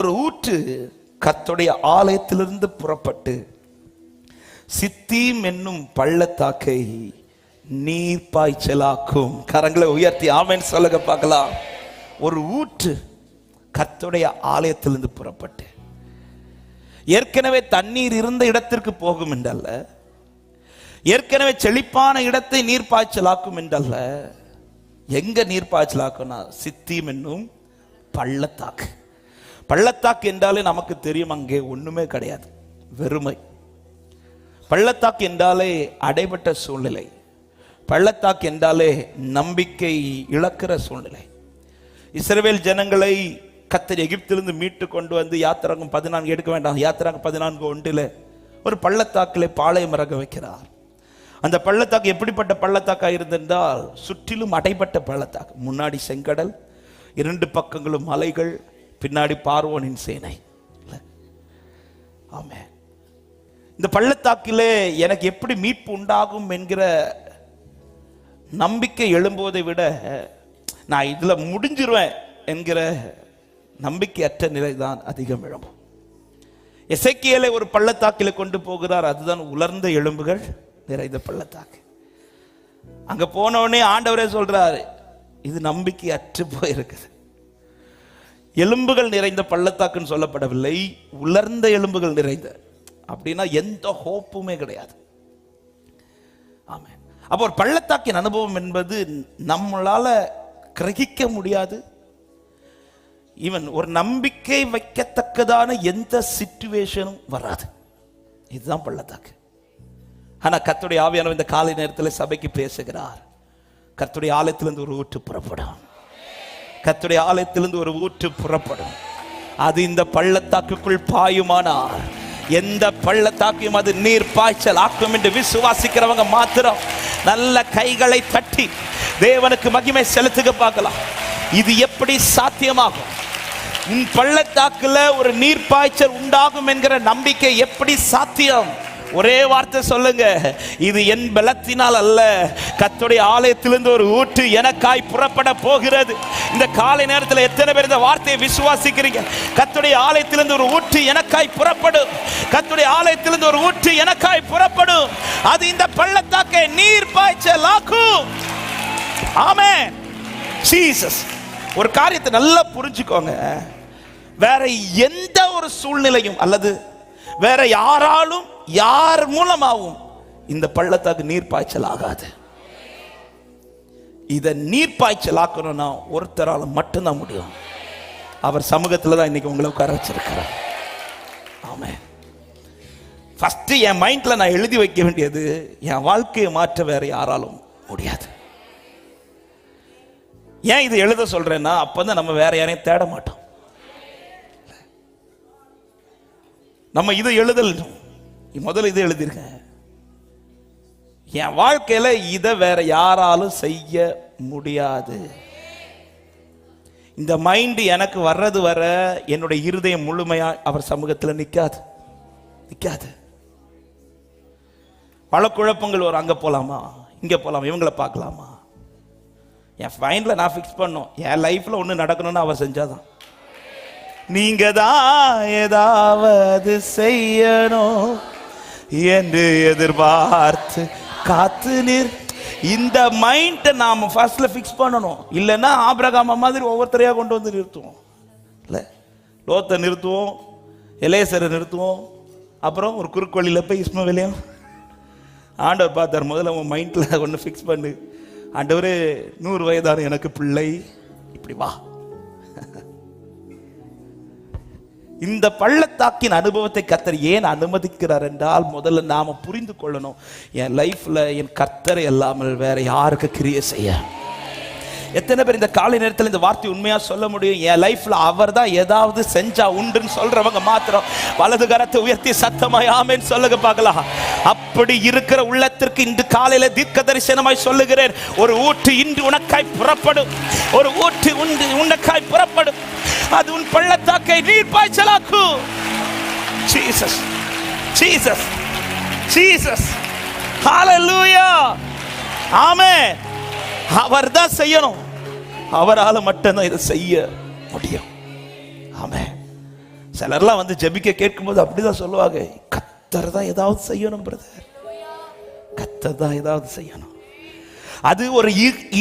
ஒரு ஊற்று கத்துடைய ஆலயத்திலிருந்து புறப்பட்டு சித்தீம் என்னும் பள்ளத்தாக்கை நீர் பாய்ச்சலாக்கும். கரங்களை உயர்த்தி ஆமேன் சொல்லுங்க பார்க்கலாம். ஒரு ஊற்று கத்துடைய ஆலயத்திலிருந்து புறப்பட்டு ஏற்கனவே தண்ணீர் இருந்த இடத்திற்கு போகும் என்றல்ல ஏற்கனவே செழிப்பான இடத்தை நீர் பாய்ச்சலாக்கும் என்றல்ல. எங்க நீர் பாய்ச்சலாக்கும்னா சித்தீம் என்னும் பள்ளத்தாக்கு. பள்ளத்தாக்கு என்றாலே நமக்கு தெரியும் அங்கே ஒண்ணுமே கிடையாது. வெறுமை. பள்ளத்தாக்கு என்றாலே அடைபட்ட சூழ்நிலை. பள்ளத்தாக்கு என்றாலே நம்பிக்கை இழக்கிற சூழ்நிலை. இஸ்ரவேல் ஜனங்களை கத்தர் எகிப்திலிருந்து மீட்டு கொண்டு வந்து யாத்திராங்கம் பதினான்கு எடுக்க வேண்டாம். யாத்திராங்கம் பதினான்கு ஒன்றில் ஒரு பள்ளத்தாக்கிலே பாளையம் இறங்க வைக்கிறார். அந்த பள்ளத்தாக்கு எப்படிப்பட்ட பள்ளத்தாக்காக இருந்திருந்தால் சுற்றிலும் அடைப்பட்ட பள்ளத்தாக்கு. முன்னாடி செங்கடல் இரண்டு பக்கங்களும் மலைகள் பின்னாடி பார்வோனின் சேனை. ஆமே இந்த பள்ளத்தாக்கிலே எனக்கு எப்படி மீட்பு உண்டாகும் என்கிற நம்பிக்கை எழும்புவதை விட நான் இதில் முடிஞ்சிருவேன் என்கிற நம்பிக்கையற்ற நிலை தான் அதிகம் எழும்பும். எசைக்கியலை ஒரு பள்ளத்தாக்கில கொண்டு போகிறார் அதுதான் உலர்ந்த எலும்புகள் நிறைந்த பள்ளத்தாக்கு. அங்க போன ஆண்டவரே சொல்றாரு இது நம்பிக்கை அற்று போயிருக்குது. எலும்புகள் நிறைந்த பள்ளத்தாக்குன்னு சொல்லப்படவில்லை உலர்ந்த எலும்புகள் நிறைந்த. அப்படின்னா எந்த ஹோப்புமே கிடையாது. ஆமாம் அப்போ ஒரு பள்ளத்தாக்கின் அனுபவம் என்பது நம்மளால் கிரகிக்க முடியாது. ஈவன் ஒரு நம்பிக்கை வைக்கத்தக்கதான எந்த சிச்சுவேஷனும் வராது. இதுதான் பள்ளத்தாக்கு. ஆனால் கத்துடைய ஆவியானவர் இந்த காலை நேரத்தில் சபைக்கு பேசுகிறார். கத்துடைய ஆலயத்திலிருந்து ஒரு ஊற்று புறப்படும். கத்துடைய ஆலயத்திலிருந்து ஒரு ஊற்று புறப்படும். அது இந்த பள்ளத்தாக்குக்குள் பாயுமானால் எந்த பள்ளத்தாக்கையும் அது நீர் பாய்ச்சல் ஆக்கும் என்று விசுவாசிக்கிறவங்க மாத்திரம் நல்ல கைகளை தட்டி தேவனுக்கு மகிமை செலுத்துக பார்க்கலாம். இது எப்படி சாத்தியமாகும்? உன் பள்ளத்தாக்குல ஒரு நீர் பாய்ச்சல் உண்டாகும் என்கிற நம்பிக்கை எப்படி சாத்தியம்? ஒரே வார்த்தை சொல்லுங்க. இது என் பலத்தினால் அல்ல. கத்துடைய ஆலயத்திலிருந்து ஒரு ஊற்று எனக்காய் புறப்பட போகிறது. இந்த காலை நேரத்தில் எத்தனை பேர் இந்த வார்த்தையை விசுவாசிக்கிறீங்க? கத்துடைய ஆலயத்திலிருந்து ஒரு ஊற்று எனக்காய் புறப்படும். கத்துடைய ஆலயத்திலிருந்து ஒரு ஊற்று எனக்காய் புறப்படும். அது இந்த பள்ளத்தாக்கை நீர் பாய்ச்சல் ஆக்கும் சீசஸ் ஜீசஸ் ஒரு காரியத்தை நல்லா புரிஞ்சுக்கோங்க. வேற எந்த ஒரு சூழ்நிலையும் அல்லது வேற யாராலும் யார் மூலமாகவும் இந்த பள்ளத்தாக்கு நீர் பாய்ச்சல் ஆகாது இதை நீர் பாய்ச்சல் ஆக்கணும்னா ஒருத்தரால் மட்டும்தான் முடியும். அவர் சமூகத்தில் தான் இன்னைக்கு உங்களை உட்கார வச்சிருக்கிறார். ஆமென். ஃபஸ்ட்டு என் மைண்டில் நான் எழுதி வைக்க வேண்டியது என் வாழ்க்கையை மாற்ற வேற யாராலும் முடியாது. ஏன் இது எழுத சொல்கிறேன்னா அப்போ தான் நம்ம வேற யாரையும் தேட மாட்டோம். நம்ம இதை எழுதல் முதல்ல இதை எழுதிருக்க. என் வாழ்க்கையில இதை வேற யாராலும் செய்ய முடியாது. இந்த மைண்ட் எனக்கு வர்றது வர என்னுடைய இருதயம் முழுமையா அவர் சமூகத்தில் நிற்காது நிற்காது பல குழப்பங்கள் வரும். அங்கே போகலாமா இங்கே போகலாமா இவங்களை பார்க்கலாமா? என் ஃபைனில் நான் ஃபிக்ஸ் பண்ணோம் என் லைஃப்பில் ஒன்று நடக்கணும்னு அவர் செஞ்சாதான். நீங்க தான் ஏதாவது செய்யணும் என்று எதிர்பார்த்து காத்து நிற் இந்த மைண்டை நாம ஃபர்ஸ்ட்ல ஃபிக்ஸ் பண்ணணும். இல்லைன்னா ஆபிரகாம மாதிரி ஒவ்வொருத்தரையா கொண்டு வந்து நிறுத்துவோம். இல்லை. லோத்தை நிறுத்துவோம் இளையசரை நிறுத்துவோம். அப்புறம் ஒரு குறுக்கோழியில் போய் இஸ்மவேலையும் ஆண்டவர் பார்த்தார் முதல்ல உன் மைண்டில் ஒன்று ஃபிக்ஸ் பண்ணு. ஆண்டவர் நூறு வயதான எனக்கு பிள்ளை. இப்படி வா. இந்த பள்ளத்தாக்கின் அனுபவத்தை கத்தர் ஏன் அனுமதிக்கிறார் என்றால் முதல்ல நாம புரிந்து கொள்ளணும். என் லைஃப்ல என் கத்தரை இல்லாமல் வேற யாருக்கு கிரிய செய்ய? எத்தனை பேர் இந்த காலை நேரத்தில் இந்த வார்த்தை உண்மையா சொல்ல முடியும்? என் லைஃப்ல அவர் தான் ஏதாவது செஞ்சா உண்டுன்னு சொல்றவங்க மாத்திரம் வலது கரத்தை உயர்த்தி சத்தமாயாமேன்னு சொல்லுங்க பார்க்கலாம். அப்படி இருக்கிற உள்ளத்திற்கு இன்று காலையில தீர்க்க தரிசனமாய் சொல்லுகிறேன். ஒரு ஊற்று இன்று உனக்காய் புறப்படும். ஒரு ஊற்று உண்டு உனக்காய் புறப்படும். அது உன் பள்ளத்தாக்கை நீர் பாய்ச்சலாக்கும். ஜீசஸ் ஜீசஸ் ஜீசஸ் ஹalleluya ஆமே அவர் தான் செய்யணும். அவரால் மட்டும்தான் இதை செய்ய முடியும். ஆமே சிலர்லாம் வந்து ஜெபிக்க கேட்கும்போது அப்படிதான் சொல்லுவாங்க. கத்தர் தான் ஏதாவது செய்யணும் பிரதர் கத்தர் தான் ஏதாவது செய்யணும். அது ஒரு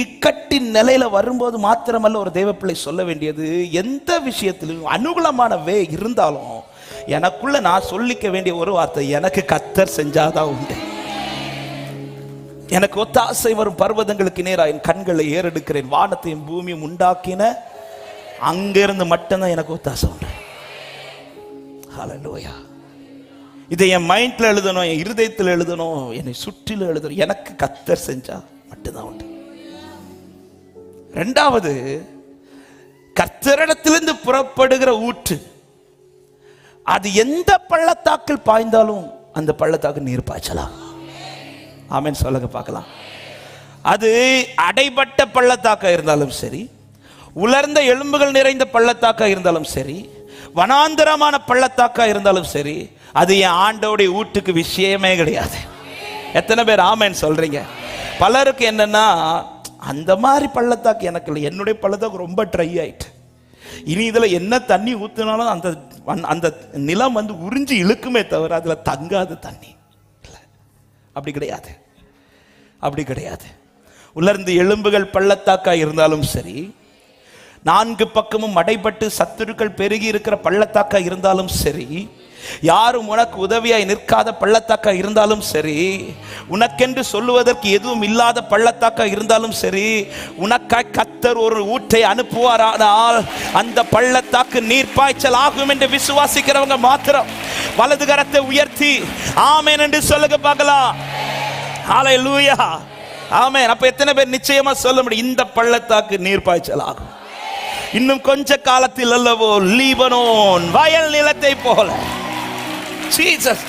இக்கட்டின் நிலையில வரும்போது மாத்திரமல்ல ஒரு தேவப்பிள்ளை சொல்ல வேண்டியது எந்த விஷயத்திலும் அனுகூலமான வே இருந்தாலும் எனக்குள்ள நான் சொல்லிக்க வேண்டிய ஒரு வார்த்தை எனக்கு கத்தர் செஞ்சாதான் உண்டு. எனக்கு ஒத்தாசை வரும் பர்வதங்களுக்கு நேராக என் கண்களை ஏறெடுக்கிறேன் வானத்தையும் பூமியும் உண்டாக்கின அங்கிருந்து மட்டும்தான் எனக்கு ஒத்தாசை உண்டு. ஹalleluya இதை என் மைண்டில் எழுதணும் என் இருதயத்தில் எழுதணும் என்னை சுற்றிலும் எழுதணும். எனக்கு கத்தர் செஞ்சா மட்டும்தான் உண்டு. ரெண்டாவது கர்த்தரிடத்திலிருந்து புறப்படுகிற ஊற்று. அது எந்த பள்ளத்தாக்கில் பாய்ந்தாலும் அந்த பள்ளத்தாக்கு நீர் பாய்ச்சலாம். ஆமேன். சொல்லுங்க பார்க்கலாம். அது அடைபட்ட பள்ளத்தாக்கா இருந்தாலும் சரி உலர்ந்த எலும்புகள் நிறைந்த பள்ளத்தாக்கா இருந்தாலும் சரி வனாந்தரமான பள்ளத்தாக்கா இருந்தாலும் சரி அது என் ஆண்டோடைய ஊட்டுக்கு விஷயமே கிடையாது. எத்தனை பேர் ஆமேன்னு சொல்றீங்க? பலருக்கு என்னன்னா அந்த மாதிரி பள்ளத்தாக்கு எனக்கு இல்லை. என்னுடைய பள்ளத்தாக்கு ரொம்ப ட்ரை ஆயிட்டு. இனி இதில் என்ன தண்ணி ஊற்றினாலும் அந்த அந்த நிலம் வந்து உறிஞ்சி இழுக்குமே தவிர அதில் தங்காது தண்ணி இல்லை. அப்படி கிடையாது. அப்படி கிடையாது. உலர்ந்து எலும்புகள் பள்ளத்தாக்கா இருந்தாலும் சரி நான்கு பக்கமும் அடைபட்டு சத்துருக்கள் பெருகி இருக்கிற பள்ளத்தாக்கா இருந்தாலும் சரி யாரும் உனக்கு உதவியாய் நிற்காத பள்ளத்தாக்கா இருந்தாலும் சரி உனக்கென்று சொல்லுவதற்கு எதுவும் இல்லாத பள்ளத்தாக்கா இருந்தாலும் சரி உனக்காய் கத்தர் ஒரு ஊற்றை அனுப்புவாரானால் அந்த பள்ளத்தாக்கு நீர் பாய்ச்சல் ஆகும் என்று விசுவாசிக்கிறவங்க மாத்திரம். வலது கரத்தை உயர்த்தி ஆமேன் என்று சொல்லுங்க பார்க்கலாம். ஆலை லூயா ஆமேன். அப்ப எத்தனை பேர் நிச்சயமா சொல்ல முடியும்? இந்த பள்ளத்தாக்கு நீர் பாய்ச்சல் ஆகும். இன்னும் கொஞ்ச காலத்தில் அல்லவோ லீபனோன் வயல் நிலத்தை போல. ஜீசஸ்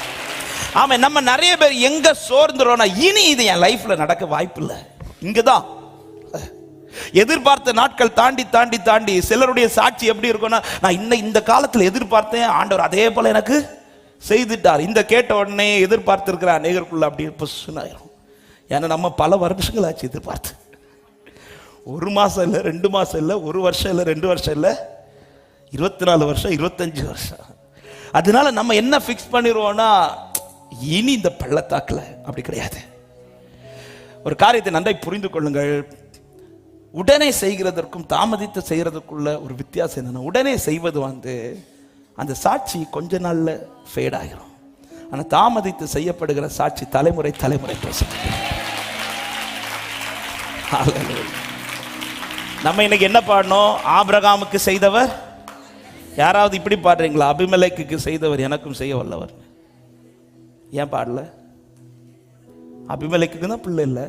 ஆமாம் நம்ம நிறைய பேர் எங்க சோர்ந்துறோம்னா இனி இது என் லைஃப்ல நடக்க வாய்ப்பு இல்லை இங்கதான். எதிர்பார்த்த நாட்கள் தாண்டி தாண்டி தாண்டி சிலருடைய சாட்சி எப்படி இருக்கும்னா நான் இன்னும் இந்த காலத்தில் எதிர்பார்த்தேன் ஆண்டவர் அதே போல எனக்கு செய்துட்டார். இந்த கேட்ட உடனே எதிர்பார்த்திருக்கிற அநேகருக்குள்ள அப்படியே ஆயிரும். ஏன்னா நம்ம பல வருஷங்களாச்சு எதிர்பார்த்து. ஒரு மாதம் இல்லை ரெண்டு மாதம் இல்லை ஒரு வருஷம் இல்லை ரெண்டு வருஷம் இல்லை. இருபத்தி நாலு வருஷம் இருபத்தஞ்சு வருஷம். அதனால நம்ம என்ன ஃபிக்ஸ் பண்ணிடுவோம்னா இனி இந்த பள்ளத்தாக்கில் அப்படி கிடையாது. ஒரு காரியத்தை நன்றாய் புரிந்து கொள்ளுங்கள். உடனே செய்கிறதற்கும் தாமதித்து செய்கிறதுக்குள்ள ஒரு வித்தியாசம் என்னென்னா உடனே செய்வது வந்து அந்த சாட்சி கொஞ்ச நாளில் ஃபேட் ஆகிரும். ஆனால் தாமதித்து செய்யப்படுகிற சாட்சி தலைமுறை தலைமுறை பேசும். Hallelujah. நம்ம இன்னைக்கு என்ன பாடணும்? ஆபிரகாமுக்கு செய்தவர்? யாராவது இப்படி பாடுறீங்களா? அபிமலைக்கு செய்தவர் எனக்கும் செய்ய வல்லவர். ஏன் பாடல? அபிமலைக்கு தான் பிள்ளை இல்லை.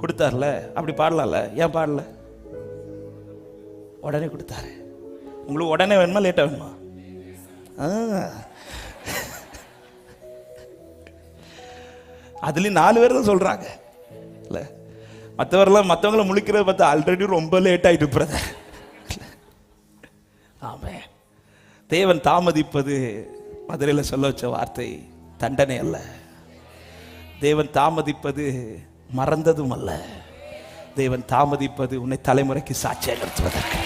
கொடுத்தார்ல? அப்படி பாடலாம்ல? ஏன் பாடல? உடனே கொடுத்தாரு. உங்களுக்கு உடனே வேணுமா? லேட்டாக வேணுமா? ஆ. நாலு பேர் தான் சொல்கிறாங்க இல்லை? மற்றவரெல்லாம் மற்றவங்கள முழிக்கிறத பார்த்தா ஆல்ரெடி ரொம்ப லேட் ஆகிட்டு பிரதர் ஆமே. தேவன் தாமதிப்பது மதுரையில் சொல்ல வச்ச வார்த்தை தண்டனை அல்ல. தேவன் தாமதிப்பது மறந்ததும் அல்ல. தேவன் தாமதிப்பது உன்னை தலைமுறைக்கு சாட்சியாக நிறுத்துவதற்கு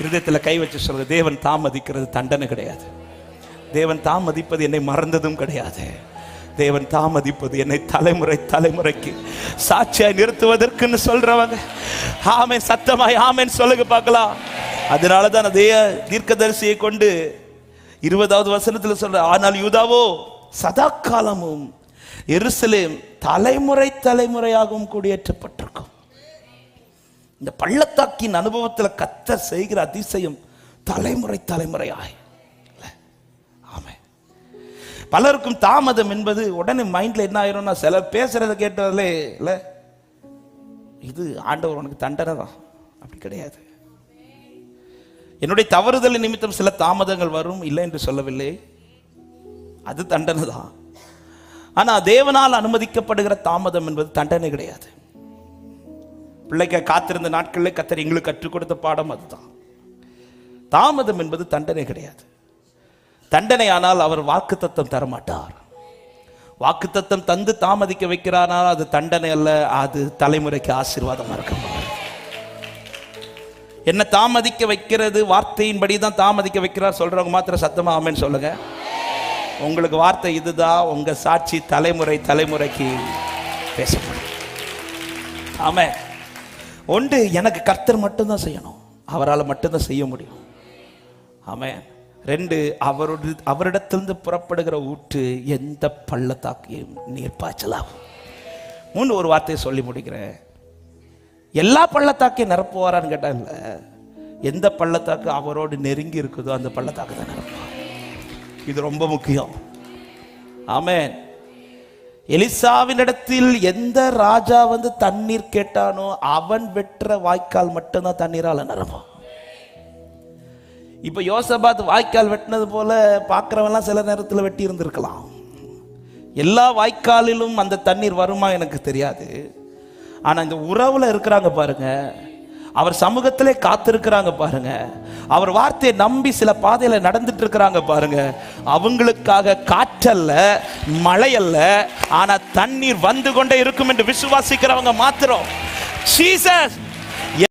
இருதயத்தில் கை வச்சு சொல்ற தேவன் தாமதிக்கிறது தண்டனை கிடையாது. தேவன் தாமதிப்பது என்னை மறந்ததும் கிடையாது. தேவன் தாமதிப்பது என்னை தலைமுறை தலைமுறைக்கு சாட்சியாய் நிறுத்துவதற்குன்னு சொல்றவங்க. ஆமேன் சத்தமாய் ஆமேன் சொல்லுங்க பார்க்கலாம். அதனால தான் அதே தீர்க்கதரிசியை கொண்டு இருபதாவது வசனத்தில் சொல்ற ஆனால் யூதாவோ சதா காலமும் எருசலேம் தலைமுறை தலைமுறையாகவும் குடியேற்றப்பட்டிருக்கும். இந்த பள்ளத்தாக்கின் அனுபவத்தில் கத்த செய்கிற அதிசயம் தலைமுறை தலைமுறையாய். பலருக்கும் தாமதம் என்பது உடனே மைண்ட்ல என்ன ஆயிரும்னா சிலர் பேசுறத கேட்டதிலே இல்ல இது ஆண்டவர் உனக்கு தண்டனை தான் அப்படி கிடையாது. என்னுடைய தவறுதல் நிமித்தம் சில தாமதங்கள் வரும் இல்லை என்று சொல்லவில்லை. அது தண்டனை தான் ஆனால் தேவனால் அனுமதிக்கப்படுகிற தாமதம் என்பது தண்டனை கிடையாது. பிள்ளைக்க காத்திருந்த நாட்களில் கத்தர் எங்களுக்கு கற்றுக் கொடுத்த பாடம் அதுதான். தாமதம் என்பது தண்டனை கிடையாது. தண்டனை ஆனால் அவர் வாக்கு தத்தம் தரமாட்டார். வாக்குத்தத்தம் தந்து தாமதிக்க வைக்கிறானால் அது தண்டனை அல்ல அது தலைமுறைக்கு ஆசீர்வாதமாக இருக்கும் என்ன தாமதிக்க வைக்கிறது வார்த்தையின்படி தான் தாமதிக்க வைக்கிறார் சொல்றவங்க மாத்திரம் சத்தமா ஆமென்னு சொல்லுங்க. உங்களுக்கு வார்த்தை இதுதான் உங்க சாட்சி தலைமுறை தலைமுறைக்கு பேசப்படும். ஆமே ஒன்று எனக்கு கர்த்தர் மட்டும்தான் செய்யணும். அவரால் மட்டும்தான் செய்ய முடியும். ஆமேன். ரெண்டு அவரோட அவரிடத்திலிருந்து புறப்படுகிற ஊற்று எந்த பள்ளத்தாக்கையும் நீர் பாய்ச்சலாகும் மூணு ஒரு வார்த்தையை சொல்லி முடிக்கிறேன். எல்லா பள்ளத்தாக்கையும் நிரப்புவாரான்னு கேட்டா எந்த பள்ளத்தாக்கு அவரோடு நெருங்கி இருக்குதோ அந்த பள்ளத்தாக்கு தான் நிரப்புவார். இது ரொம்ப முக்கியம். ஆமேன். எலிசாவின் இடத்தில் எந்த ராஜா வந்து தண்ணீர் கேட்டானோ அவன் வெற்ற வாய்க்கால் மட்டும்தான் தண்ணீரால் நிரம்பும். இப்போ யோசபாத் வாய்க்கால் வெட்டினது போல பார்க்குறவெல்லாம் சில நேரத்தில் வெட்டி இருந்திருக்கலாம். எல்லா வாய்க்காலிலும் அந்த தண்ணீர் வருமா எனக்கு தெரியாது. ஆனால் இந்த உறவில் இருக்கிறாங்க பாருங்க. அவர் சமூகத்திலே காத்திருக்கிறாங்க பாருங்க. அவர் வார்த்தையை நம்பி சில பாதையில் நடந்துட்டு இருக்கிறாங்க பாருங்க. அவங்களுக்காக காற்றல்ல மழையல்ல ஆனால் தண்ணீர் வந்து கொண்டே இருக்கும் என்று விசுவாசிக்கிறவங்க மாத்திரம். ஜீசஸ்